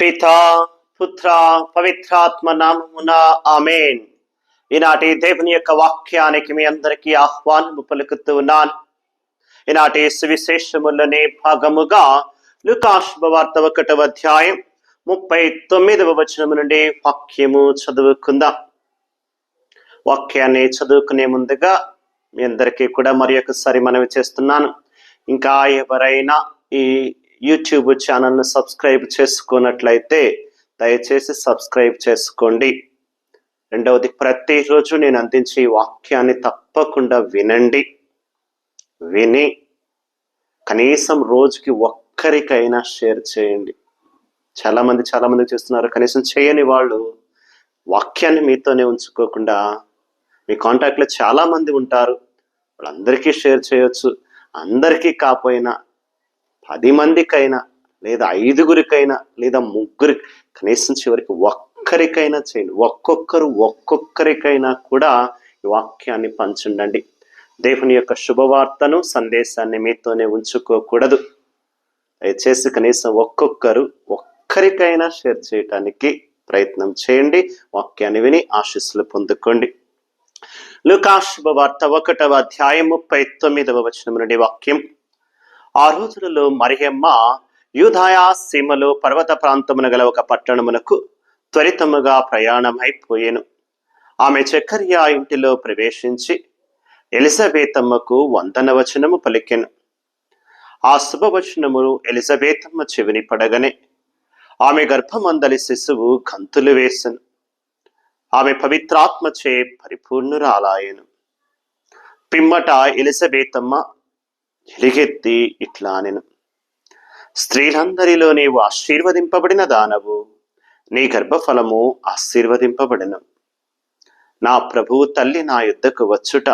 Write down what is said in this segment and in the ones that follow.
పిత పుత్ర పవిత్రాత్మ నామమున ఆమెన్. ఈనాటి దేవుని యొక్క వాక్యానికి మీ అందరికీ ఆహ్వానము పలుకుతూ ఉన్నాను ఈనాటి సువిశేషములనే భాగముగా లుకాశుభ వార్త ఒకటవ అధ్యాయం ముప్పై తొమ్మిదవ వచనము నుండి వాక్యము చదువుకుందాం. వాక్యాన్ని చదువుకునే ముందుగా మీ అందరికీ కూడా మరి ఒకసారి మనవి చేస్తున్నాను. ఇంకా ఎవరైనా ఈ యూట్యూబ్ ఛానల్ను సబ్స్క్రైబ్ చేసుకున్నట్లయితే దయచేసి సబ్స్క్రైబ్ చేసుకోండి. రెండవది ప్రతిరోజు నేను అందించే ఈ వాక్యాన్ని తప్పకుండా వినండి. విని కనీసం రోజుకి ఒక్కరికైనా షేర్ చేయండి. చాలామంది చాలామంది చేస్తున్నారు కనీసం చేయని వాళ్ళు వాక్యాన్ని మీతోనే ఉంచుకోకుండా మీ కాంటాక్ట్లో చాలామంది ఉంటారు. వాళ్ళందరికీ షేర్ చేయొచ్చు. అందరికీ కాపోయినా పది మందికైనా లేదా ఐదుగురికైనా లేదా ముగ్గురి కనీసం చివరికి ఒక్కరికైనా చేయండి. ఒక్కొక్కరు ఒక్కొక్కరికైనా కూడా ఈ వాక్యాన్ని పంచుండండి. దేవుని యొక్క శుభవార్తను సందేశాన్ని మీతోనే ఉంచుకోకూడదు. దయచేసి కనీసం ఒక్కొక్కరు ఒక్కరికైనా షేర్ చేయటానికి ప్రయత్నం చేయండి. వాక్యాన్ని విని ఆశీస్సులు పొందుకోండి. లుకాశుభవార్త ఒకటవ అధ్యాయం ముప్పై తొమ్మిదవ వచనం నుండి వాక్యం. ఆ రోజులలో మరియమ్మ యూధాయా సీమలో పర్వత ప్రాంతమున గల ఒక పట్టణమునకు త్వరితముగా ప్రయాణమైపోయెను. ఆమె చక్కర్య ఇంటిలో ప్రవేశించి ఎలిజబేతమ్మకు వందన వచనము పలికెను. ఆ శుభవచనము ఎలిజబేతమ్మ చెవిని పడగనే. ఆమె గర్భమందలి శిశువు గంతులు వేసెను. ఆమె పవిత్రాత్మచే పరిపూర్ణురాలాయను. పిమ్మట ఎలిజబేతమ్మ ఎలిగెత్తి ఇట్లా నేను. స్త్రీలందరిలో నీవు ఆశీర్వదింపబడిన దానవు నీ గర్భఫలము ఆశీర్వదింపబడను. నా ప్రభువు తల్లి నా యుద్ధకు వచ్చుట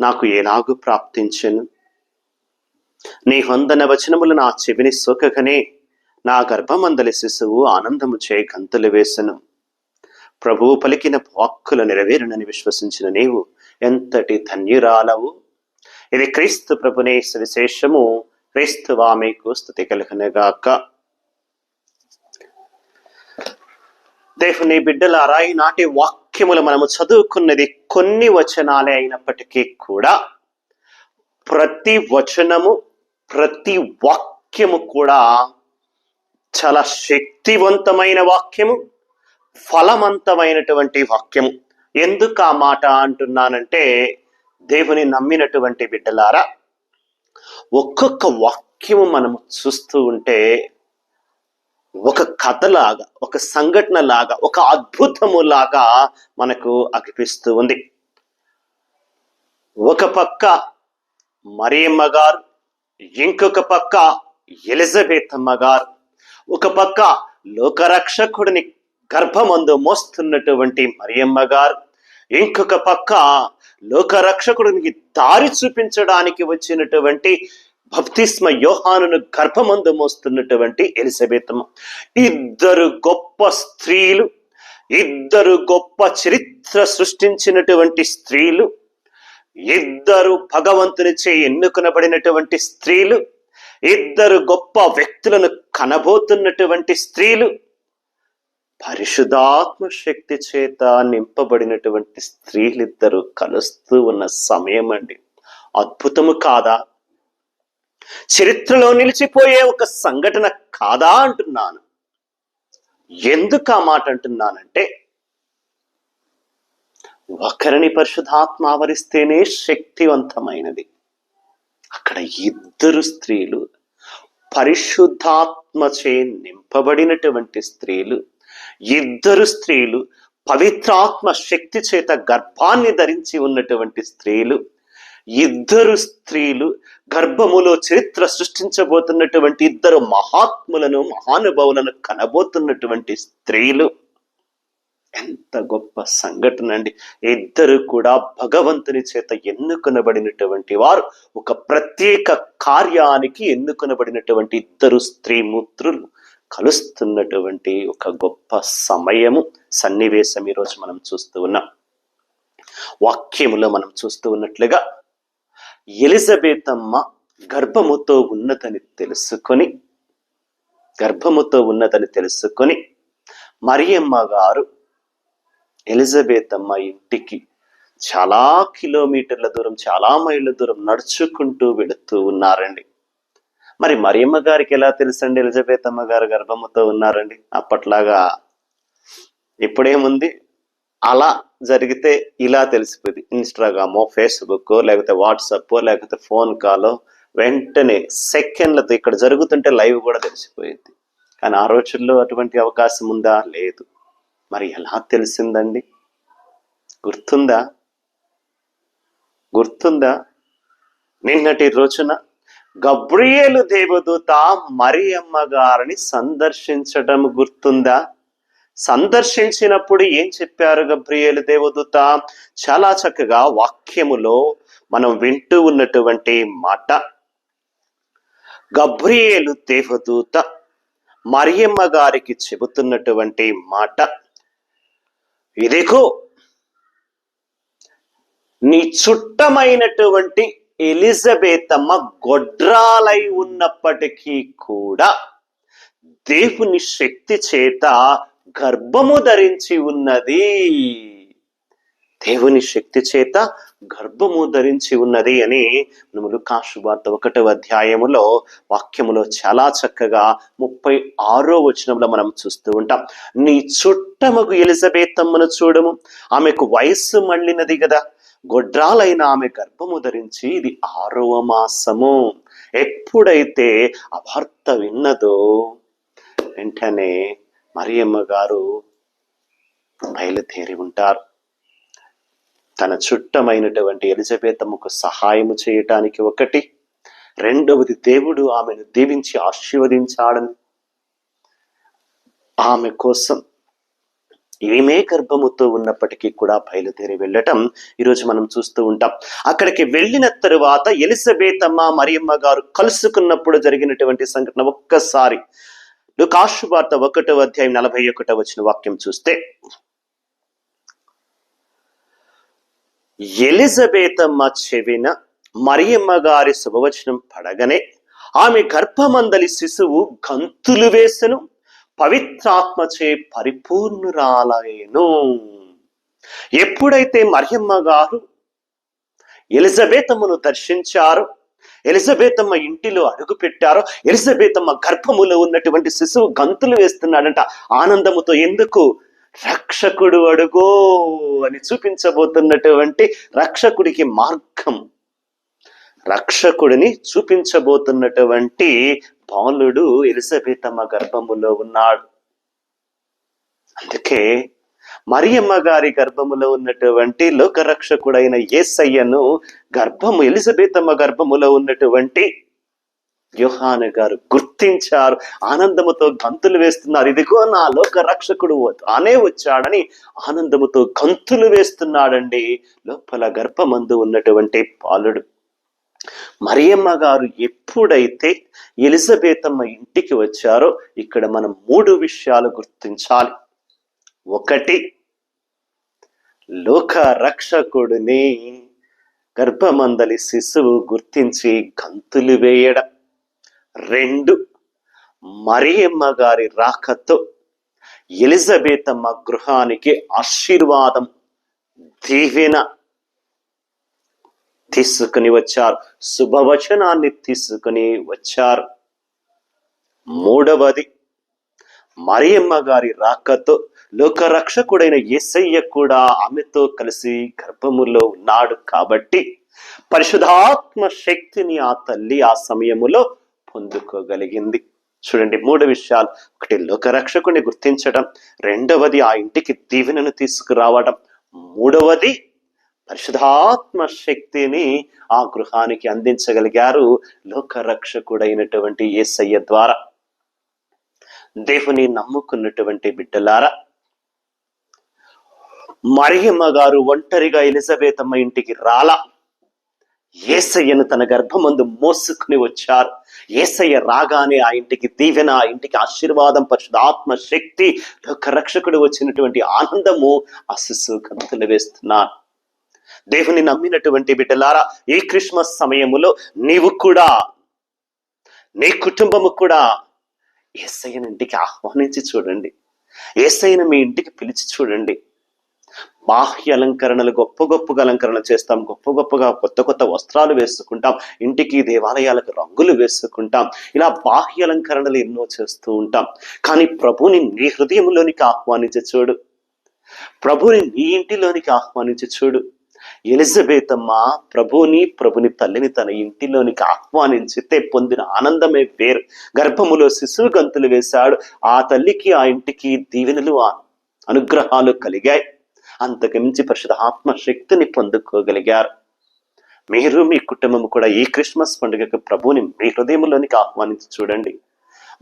నాకు ఎలాగు ప్రాప్తించెను. నీ వందన వచనములు నా చెవిని సోకగనే నా గర్భమందలి శిశువు ఆనందము చే గంతులు వేసెను. ప్రభువు పలికిన వాక్కులు నెరవేరునని విశ్వసించిన నీవు ఎంతటి ధన్యురాలవు. ఇది క్రీస్తు ప్రభునే సువిశేషము క్రీస్తు వామికు స్థుతి కలుగునగాక దేవుని బిడ్డలారా ఈనాటి వాక్యములు మనము చదువుకున్నది కొన్ని వచనాలే అయినప్పటికీ కూడా ప్రతి వచనము ప్రతి వాక్యము కూడా చాలా శక్తివంతమైన వాక్యము ఫలవంతమైనటువంటి వాక్యము. ఎందుకు ఆ మాట అంటున్నానంటే దేవుని నమ్మినటువంటి బిడ్డలారా ఒక్కొక్క వాక్యము మనము చూస్తూ ఉంటే ఒక కథలాగా ఒక సంఘటన లాగా ఒక అద్భుతము లాగా మనకు అనిపిస్తూ ఉంది. ఒక పక్క మరియమ్మ గారు ఇంకొక పక్క ఎలిజబెత్ అమ్మ గారు ఒక పక్క లోకరక్షకుడిని గర్భమందు మోస్తున్నటువంటి మరియమ్మ గారు ఇంకొక పక్క లోకరక్షకుడికి దారి చూపించడానికి వచ్చినటువంటి భక్తిస్మ యోహానును గర్భమందు మోస్తున్నటువంటి ఎలిజబెతమ్మ ఇద్దరు గొప్ప స్త్రీలు ఇద్దరు గొప్ప చరిత్ర సృష్టించినటువంటి స్త్రీలు ఇద్దరు భగవంతునిచే ఎన్నుకొనబడినటువంటి స్త్రీలు ఇద్దరు గొప్ప వ్యక్తులను కనబోతున్నటువంటి స్త్రీలు పరిశుధాత్మ శక్తి చేత నింపబడినటువంటి స్త్రీలిద్దరూ కలుస్తూ ఉన్న సమయం అండి అద్భుతము కాదా? చరిత్రలో నిలిచిపోయే ఒక సంఘటన కాదా అంటున్నాను. ఎందుకు ఆ మాట అంటున్నానంటే ఒకరిని పరిశుధాత్మ ఆవరిస్తేనే శక్తివంతమైనది. అక్కడ ఇద్దరు స్త్రీలు పరిశుద్ధాత్మచే నింపబడినటువంటి స్త్రీలు ఇద్దరు స్త్రీలు పవిత్రాత్మ శక్తి చేత గర్భాన్ని ధరించి ఉన్నటువంటి స్త్రీలు ఇద్దరు స్త్రీలు గర్భములో చరిత్ర సృష్టించబోతున్నటువంటి ఇద్దరు మహాత్ములను మహానుభావులను కనబోతున్నటువంటి స్త్రీలు. ఎంత గొప్ప సంఘటన అండి. ఇద్దరు కూడా భగవంతుని చేత ఎన్నుకొనబడినటువంటి వారు ఒక ప్రత్యేక కార్యానికి ఎన్నుకొనబడినటువంటి ఇద్దరు స్త్రీమూర్తులు కలుస్తున్నటువంటి ఒక గొప్ప సమయము సన్నివేశం ఈరోజు మనం చూస్తూ ఉన్నాం. వాక్యములో మనం చూస్తూ ఉన్నట్లుగా ఎలిజబెత్ అమ్మ గర్భముతో ఉన్నదని తెలుసుకొని గర్భముతో ఉన్నదని తెలుసుకొని మరియమ్మ గారు ఎలిజబెత్ అమ్మ ఇంటికి చాలా కిలోమీటర్ల దూరం చాలా మైళ్ళ దూరం నడుచుకుంటూ వెళుతూ ఉన్నారండి. మరి మరియమ్మ గారికి ఎలా తెలుసండి? ఎలిజబెత్ అమ్మ గారు గర్భముతో ఉన్నారండి. అప్పట్లాగా ఇప్పుడేముంది? అలా జరిగితే ఇలా తెలిసిపోయింది. ఇన్స్టాగ్రామో ఫేస్బుక్ లేకపోతే వాట్సాప్ లేకపోతే ఫోన్ కాలో వెంటనే సెకండ్లతో ఇక్కడ జరుగుతుంటే లైవ్ కూడా తెలిసిపోయింది. కానీ ఆ రోజుల్లో అటువంటి అవకాశం ఉందా? లేదు. మరి ఎలా తెలిసిందండి? గుర్తుందా? గుర్తుందా? నిన్నటి రోజున గబ్రియేలు దేవదూత మరియమ్మ గారిని సందర్శించడం గుర్తుందా? సందర్శించినప్పుడు ఏం చెప్పారు గబ్రియేలు దేవదూత? చాలా చక్కగా వాక్యములో మనం వింటూ ఉన్నటువంటి మాట. గబ్రియేలు దేవదూత మరియమ్మ గారికి చెబుతున్నటువంటి మాట. ఇదిగో నీ చుట్టమైనటువంటి ఎలిజబెత్ అమ్మ గొడ్రాలై ఉన్నప్పటికీ కూడా దేవుని శక్తి చేత గర్భము ధరించి ఉన్నది. దేవుని శక్తి చేత గర్భము ధరించి ఉన్నది అని మనము కాశువార్త ఒకటవ అధ్యాయములో వాక్యములో చాలా చక్కగా ముప్పై ఆరో వచనంలో మనం చూస్తూ ఉంటాం. నీ చుట్టముకు ఎలిజబెత్ అమ్మను చూడము. ఆమెకు వయస్సు మళ్ళినది కదా గొడ్రాలైన ఆమె గర్భము ధరించి ఇది ఆరవ మాసము. ఎప్పుడైతే అభర్త విన్నదో వెంటనే మరియమ్మ గారు బయలుదేరి ఉంటారు. తన చుట్టమైనటువంటి ఎలిజబెత్ సహాయము చేయటానికి ఒకటి రెండవది దేవుడు ఆమెను దీవించి ఆశీర్వదించాడని. ఆమె కోసం ఈమె గర్భముతో ఉన్నప్పటికీ కూడా బయలుదేరి వెళ్ళటం ఈరోజు మనం చూస్తూ ఉంటాం. అక్కడికి వెళ్ళిన తరువాత ఎలిజబేతమ్మ మరియమ్మ గారు కలుసుకున్నప్పుడు జరిగినటువంటి సంఘటన ఒక్కసారి. లుకాషు వార్త ఒకటో అధ్యాయం నలభై ఒకటో వచ్చిన వాక్యం చూస్తే ఎలిజబేతమ్మ చెవిన మరియమ్మ గారి శుభవచనం పడగనే ఆమె గర్భమందలి శిశువు గంతులు వేసెను. పవిత్రాత్మచే పరిపూర్ణురాలయను ఎప్పుడైతే మరియమ్మ గారు ఎలిజబెతమ్మను దర్శించారో ఎలిజబెతమ్మ ఇంటిలో అడుగు పెట్టారో ఎలిజబెతమ్మ గర్భములో ఉన్నటువంటి శిశువు గంతులు వేస్తున్నాడంట. ఆనందముతో ఎందుకు? రక్షకుడు అడుగో అని చూపించబోతున్నటువంటి రక్షకుడికి మార్గం. రక్షకుడిని చూపించబోతున్నటువంటి బాలుడు ఎలిజబెతమ్మ గర్భములో ఉన్నాడు. అందుకే మరియమ్మ గారి గర్భములో ఉన్నటువంటి లోకరక్షకుడైన యేసయ్యను గర్భము ఎలిజబెతమ్మ గర్భములో ఉన్నటువంటి యోహాను గారు గుర్తించారు. ఆనందముతో గంతులు వేస్తున్నారు. ఇదిగో నా లోక రక్షకుడు తానే వచ్చాడని ఆనందముతో గంతులు వేస్తున్నాడండి. లోపల గర్భమందు ఉన్నటువంటి పాలుడు మరియమ్మ గారు ఎప్పుడైతే ఎలిజబెతమ్మ ఇంటికి వచ్చారో ఇక్కడ మనం మూడు విషయాలు గుర్తించాలి. ఒకటి లోక రక్షకుడిని గర్భమందలి శిశువు గుర్తించి గంతులు వేయడం. రెండు మరియమ్మ గారి రాకతో ఎలిజబెతమ్మ గృహానికి ఆశీర్వాదం దీవెన. తీసుకుని వచ్చారు. శుభవచనాన్ని తీసుకుని వచ్చారు. మూడవది మరియమ్మ గారి రాకతో లోకరక్షకుడైన ఎస్సయ్య కూడా ఆమెతో కలిసి గర్భములో ఉన్నాడు కాబట్టి పరిశుధాత్మ శక్తిని ఆ తల్లి ఆ సమయములో పొందుకోగలిగింది. చూడండి మూడు విషయాలు. ఒకటి లోకరక్షకుని గుర్తించడం రెండవది ఆ ఇంటికి దీవెనను తీసుకురావడం మూడవది పరిశుధాత్మ శక్తిని ఆ గృహానికి అందించగలిగారు లోకరక్షకుడైనటువంటి యేసయ్య ద్వారా. దేవుని నమ్ముకున్నటువంటి బిడ్డలారా మరియమ్మ గారు ఒంటరిగా ఎలిజబెతమ్మ ఇంటికి రాలా. ఏసయ్యను తన గర్భమందు మోసుకుని వచ్చారు. ఏసయ్య రాగానే ఆ ఇంటికి దీవెన ఆ ఇంటికి ఆశీర్వాదం పరిశుధాత్మ శక్తి లోక రక్షకుడు వచ్చినటువంటి ఆనందము ఆ శిశువు వేస్తున్నారు. దేవుని నమ్మినటువంటి బిడ్డలారా ఈ క్రిస్మస్ సమయములో నీవు కూడా నీ కుటుంబము కూడా ఏసయ్యని ఇంటికి ఆహ్వానించి చూడండి. ఏసైన మీ ఇంటికి పిలిచి చూడండి. బాహ్య అలంకరణలు గొప్ప గొప్పగా అలంకరణ చేస్తాం గొప్ప గొప్పగా కొత్త కొత్త వస్త్రాలు వేసుకుంటాం ఇంటికి దేవాలయాలకు రంగులు వేసుకుంటాం ఇలా బాహ్య అలంకరణలు ఎన్నో చేస్తూ ఉంటాం. కానీ ప్రభుని నీ హృదయంలోనికి ఆహ్వానించి చూడు. ప్రభుని నీ ఇంటిలోనికి ఆహ్వానించి చూడు. ఎలిజబెత్ అమ్మ ప్రభుని ప్రభుని తల్లిని తన ఇంటిలోనికి ఆహ్వానించితే పొందిన ఆనందమే వేరు. గర్భములో శిశువు గంతులు వేశాడు. ఆ తల్లికి ఆ ఇంటికి దీవెనలు అనుగ్రహాలు కలిగాయి. అంతకుమించి పరిశుధాత్మ శక్తిని పొందుకోగలిగారు. మీరు మీ కుటుంబం కూడా ఈ క్రిస్మస్ పండుగకు ప్రభువుని మీ హృదయంలోనికి ఆహ్వానించి చూడండి.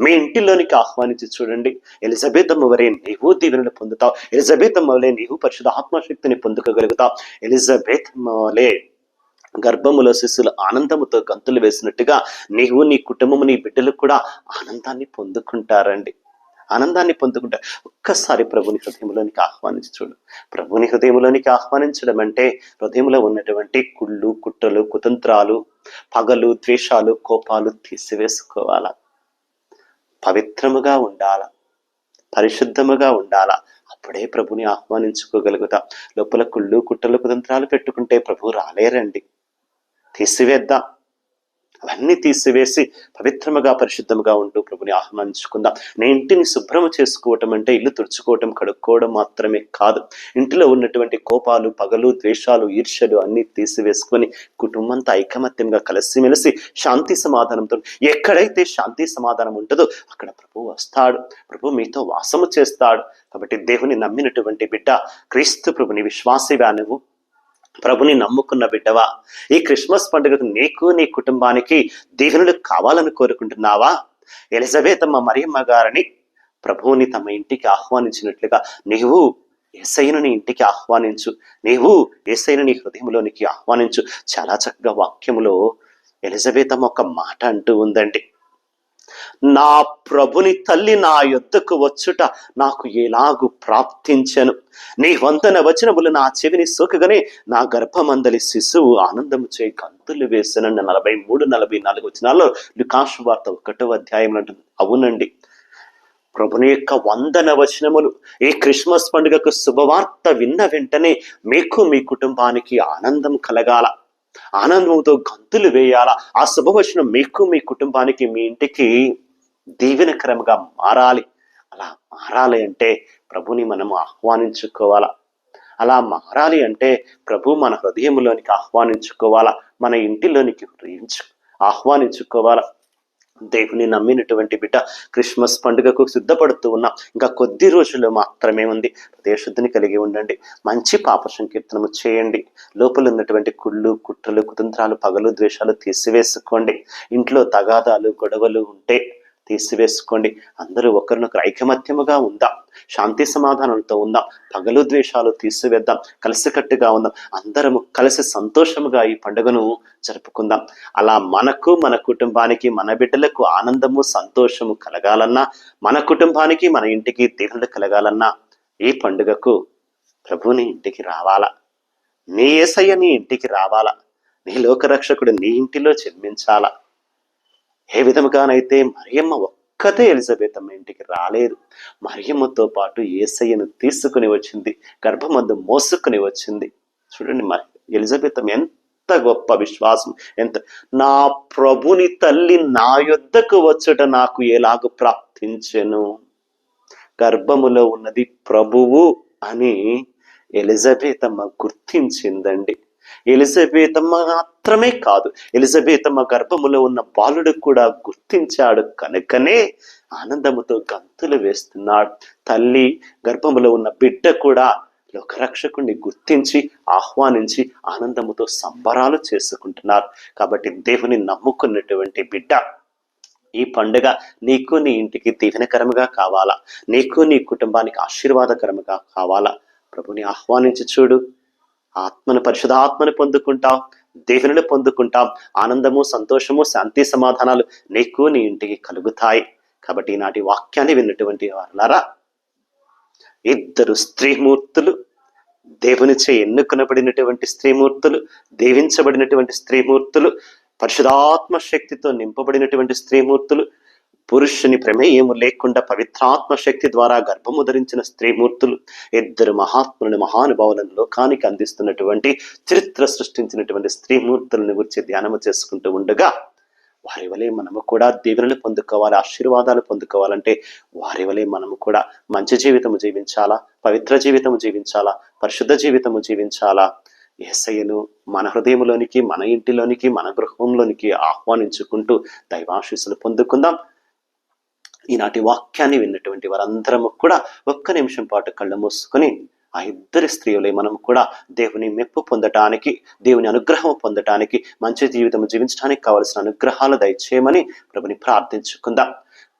మీ ఇంటిలోనికి ఆహ్వానించి చూడండి. ఎలిజబెత్ అమ్మవరే నీవు దీవెనలు పొందుతావు. ఎలిజబెత్ అమ్మవలే నీవు పరిశుద్ధ ఆత్మశక్తిని పొందుకోగలుగుతావు. ఎలిజబెత్ అమ్మవలే గర్భములో శిశులు ఆనందముతో గంతులు వేసినట్టుగా నీవు నీ కుటుంబము నీ బిడ్డలు కూడా ఆనందాన్ని పొందుకుంటారండి. ఆనందాన్ని పొందుకుంటారు. ఒక్కసారి ప్రభుని హృదయంలోనికి ఆహ్వానించి చూడు. ప్రభుని హృదయంలోనికి ఆహ్వానించడం అంటే హృదయంలో ఉన్నటువంటి కుళ్ళు కుట్రలు కుతంత్రాలు పగలు ద్వేషాలు కోపాలు తీసివేసుకోవాలా? పవిత్రముగా ఉండాల? పరిశుద్ధముగా ఉండాలా? అప్పుడే ప్రభుని ఆహ్వానించుకోగలుగుతాం. లోపల కుళ్ళు కుట్టలకు కుతంత్రాలు పెట్టుకుంటే ప్రభు రాలేరండి. తీసివేద్దాం. అవన్నీ తీసివేసి పవిత్రముగా పరిశుద్ధముగా ఉంటూ ప్రభుని ఆహ్వానించుకుందాం. నేను ఇంటిని శుభ్రము చేసుకోవటం అంటే ఇల్లు తుడుచుకోవటం కడుక్కోవడం మాత్రమే కాదు. ఇంటిలో ఉన్నటువంటి కోపాలు పగలు ద్వేషాలు ఈర్ష్యలు అన్నీ తీసివేసుకొని కుటుంబంతో ఐకమత్యంగా కలిసిమెలిసి శాంతి సమాధానంతో ఎక్కడైతే శాంతి సమాధానం ఉంటుందో అక్కడ ప్రభు వస్తాడు. ప్రభు మీతో వాసము చేస్తాడు. కాబట్టి దేవుని నమ్మినటువంటి బిడ్డ క్రీస్తు ప్రభుని విశ్వాసివా నువ్వు? ప్రభుని నమ్ముకున్న బిడ్డవా? ఈ క్రిస్మస్ పండుగకు నీకు నీ కుటుంబానికి దీవెనలు కావాలని కోరుకుంటున్నావా? ఎలిజబెత్ అమ్మ మరియమ్మ గారిని ప్రభువుని తమ ఇంటికి ఆహ్వానించినట్లుగా నీవు ఏసైను నీ ఇంటికి ఆహ్వానించు. నీవు ఏసైను నీ హృదయంలోనికి ఆహ్వానించు. చాలా చక్కగా వాక్యములో ఎలిజబెత్ అమ్మ ఒక మాట అంటూ ఉందండి. నా ప్రభుని తల్లి నా యొద్దకు వచ్చుట నాకు ఎలాగు ప్రాప్తించను. నీ వంతన వచనములు నా చెవిని సోకగానే నా గర్భమందలి శిశువు ఆనందము చేయి గంతులు వేసనన్న నలభై మూడు నలభై నాలుగు వచ్చినాల్లో లుకాషు వార్త ఒకటో అధ్యాయం అంటుంది. అవునండి. ప్రభుని యొక్క వందన వచనములు ఈ క్రిస్మస్ పండుగకు శుభవార్త విన్న వెంటనే మీకు మీ కుటుంబానికి ఆనందం కలగాల. ఆనందంతో గంతులు వేయాలా? ఆ శుభవచనం మీకు మీ కుటుంబానికి మీ ఇంటికి దీవెనకరంగా మారాలి. అలా మారాలి అంటే ప్రభుని మనం ఆహ్వానించుకోవాలా? అలా మారాలి అంటే ప్రభు మన హృదయంలోనికి ఆహ్వానించుకోవాలా? మన ఇంటిలోనికి హృదయించు ఆహ్వానించుకోవాలా? దేవుని నమ్మినటువంటి బిడ్డ క్రిస్మస్ పండుగకు సిద్ధపడుతూ ఉన్నాం. ఇంకా కొద్ది రోజులు మాత్రమే ఉంది. దేశుద్ధిని కలిగి ఉండండి. మంచి పాప సంకీర్తనము చేయండి. లోపల ఉన్నటువంటి కుళ్ళు కుట్రలు కుతంత్రాలు పగలు ద్వేషాలు తీసివేసుకోండి. ఇంట్లో తగాదాలు గొడవలు ఉంటే తీసివేసుకోండి. అందరూ ఒకరినొకరు ఐకమత్యముగా ఉందాం? శాంతి సమాధానంతో ఉందాం. పగలు ద్వేషాలు తీసివేద్దాం. కలిసికట్టుగా ఉందాం. అందరము కలిసి సంతోషముగా ఈ పండుగను జరుపుకుందాం. అలా మనకు మన కుటుంబానికి మన బిడ్డలకు ఆనందము సంతోషము కలగాలన్నా మన కుటుంబానికి మన ఇంటికి దీవెనలు కలగాలన్నా ఈ పండుగకు ప్రభుని ఇంటికి రావాలా? నీ ఏసయ్య నీ ఇంటికి రావాలా? నీ లోకరక్షకుడు నీ ఇంటిలో జన్మించాలా? ఏ విధముగానైతే మరియమ్మ ఒక్కతే ఎలిజబెత్ అమ్మ ఇంటికి రాలేదు. మరియమ్మతో పాటు ఏసయ్యను తీసుకుని వచ్చింది. గర్భమందు మోసుకుని వచ్చింది. చూడండి మరి ఎలిజబెత్ అమ్మ ఎంత గొప్ప విశ్వాసం. ఎంత నా ప్రభుని తల్లి నా యొద్దకు వచ్చుట నాకు ఎలాగ ప్రాప్తించెను? గర్భములో ఉన్నది ప్రభువు అని ఎలిజబెత్ అమ్మ గుర్తించిందండి. ఎలిజబేతమ్మ మాత్రమే కాదు. ఎలిజబేతమ్మ గర్భములో ఉన్న బాలుడు కూడా గుర్తించాడు కనుకనే ఆనందముతో గంతులు వేస్తున్నాడు. తల్లి గర్భములో ఉన్న బిడ్డ కూడా లోకరక్షకుణ్ణి గుర్తించి ఆహ్వానించి ఆనందముతో సంబరాలు చేసుకుంటున్నారు. కాబట్టి దేవుని నమ్ముకున్నటువంటి బిడ్డ ఈ పండుగ నీకు నీ ఇంటికి దీవెనకరముగా కావాలా? నీకు నీ కుటుంబానికి ఆశీర్వాదకరముగా కావాలా? ప్రభుని ఆహ్వానించి చూడు. ఆత్మను పరిశుధాత్మను పొందుకుంటాం దేవుని పొందుకుంటాం. ఆనందము సంతోషము శాంతి సమాధానాలు నీకు నీ ఇంటికి కలుగుతాయి. కాబట్టి ఈనాటి వాక్యాన్ని విన్నటువంటి వారులారా ఇద్దరు స్త్రీమూర్తులు దేవునిచే ఎన్నుకునబడినటువంటి స్త్రీమూర్తులు దీవించబడినటువంటి స్త్రీమూర్తులు పరిశుధాత్మ శక్తితో నింపబడినటువంటి స్త్రీమూర్తులు పురుషుని ప్రమేయము లేకుండా పవిత్రాత్మ శక్తి ద్వారా గర్భము ధరించిన స్త్రీమూర్తులు ఇద్దరు మహాత్ములను మహానుభావులను లోకానికి అందిస్తున్నటువంటి చరిత్ర సృష్టించినటువంటి స్త్రీమూర్తులను గురించి ధ్యానము చేసుకుంటూ ఉండగా వారి వలె మనము కూడా దీవెనలు పొందుకోవాలి ఆశీర్వాదాలు పొందుకోవాలంటే వారి వలె మనము కూడా మంచి జీవితము జీవించాలా పవిత్ర జీవితము జీవించాలా పరిశుద్ధ జీవితము జీవించాలా? ఎస్ఐను మన హృదయంలోనికి మన ఇంటిలోనికి మన గృహంలోనికి ఆహ్వానించుకుంటూ దైవాశీస్సులు పొందుకుందాం. ఈనాటి వాక్యాన్ని విన్నటువంటి వారందరము కూడా ఒక్క నిమిషం పాటు కళ్ళు మూసుకొని ఆ ఇద్దరి స్త్రీలే మనం కూడా దేవుని మెప్పు పొందటానికి దేవుని అనుగ్రహం పొందటానికి మంచి జీవితం జీవించడానికి కావలసిన అనుగ్రహాలు దయచేయమని ప్రభుని ప్రార్థించుకుందాం.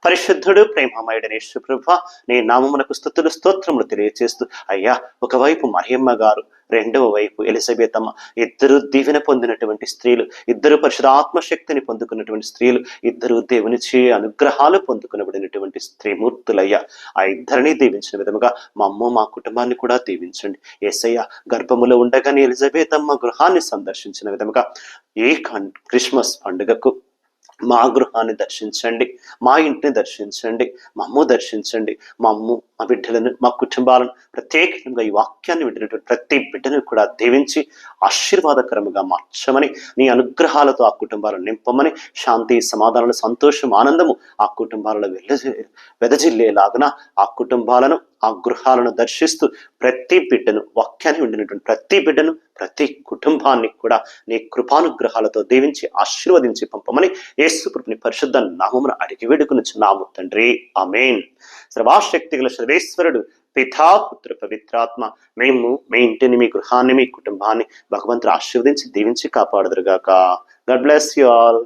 పరిశుద్ధుడు ప్రేమమయుడనే ప్రభ నీ నామమునకు స్థుతులు స్తోత్రములు తెలియచేస్తూ అయ్యా ఒకవైపు మరియమ్మ గారు రెండవ వైపు ఎలిజబెత్ అమ్మ ఇద్దరు దీవెన పొందినటువంటి స్త్రీలు ఇద్దరు పరిశుధాత్మశక్తిని పొందుకున్నటువంటి స్త్రీలు ఇద్దరు దేవుని చే అనుగ్రహాలు పొందుకునబడినటువంటి స్త్రీమూర్తులయ్యా ఆ ఇద్దరిని దీవించిన విధముగా మా అమ్మ మా కుటుంబాన్ని కూడా దీవించండి. ఏసయ్య గర్భములో ఉండగానే ఎలిజబెత్ అమ్మ గృహాన్ని సందర్శించిన విధముగా ఏ క్రిస్మస్ పండుగకు మా గృహాన్ని దర్శించండి మా ఇంటిని దర్శించండి మా అమ్మ దర్శించండి మా అమ్మ మా బిడ్డలను మా కుటుంబాలను ప్రత్యేకంగా ఈ వాక్యాన్ని వింటున్నటువంటి ప్రతి బిడ్డను కూడా దీవించి ఆశీర్వాదకరముగా మార్చమని నీ అనుగ్రహాలతో ఆ కుటుంబాలను నింపమని శాంతి సమాధానాలు సంతోషం ఆనందము ఆ కుటుంబాలలో వెళ్ళ వెదజిల్లేలాగున ఆ కుటుంబాలను ఆ గృహాలను దర్శిస్తూ ప్రతి బిడ్డను వాక్యాన్ని ఉండినటువంటి ప్రతి బిడ్డను ప్రతి కుటుంబాన్ని కూడా నీ కృపానుగ్రహాలతో దీవించి ఆశీర్వదించి పంపమని యేసుప్రభుని పరిశుద్ధ నామమును అడిగి వేడుకునిచున్నాము తండ్రి. అమేన్ సర్వాశక్తి గల సర్వేశ్వరుడు పితా పుత్ర పవిత్రాత్మ మేము మీ ఇంటిని మీ గృహాన్ని మీ కుటుంబాన్ని భగవంతుడు ఆశీర్వదించి దీవించి కాపాడుదురుగాక. God bless you all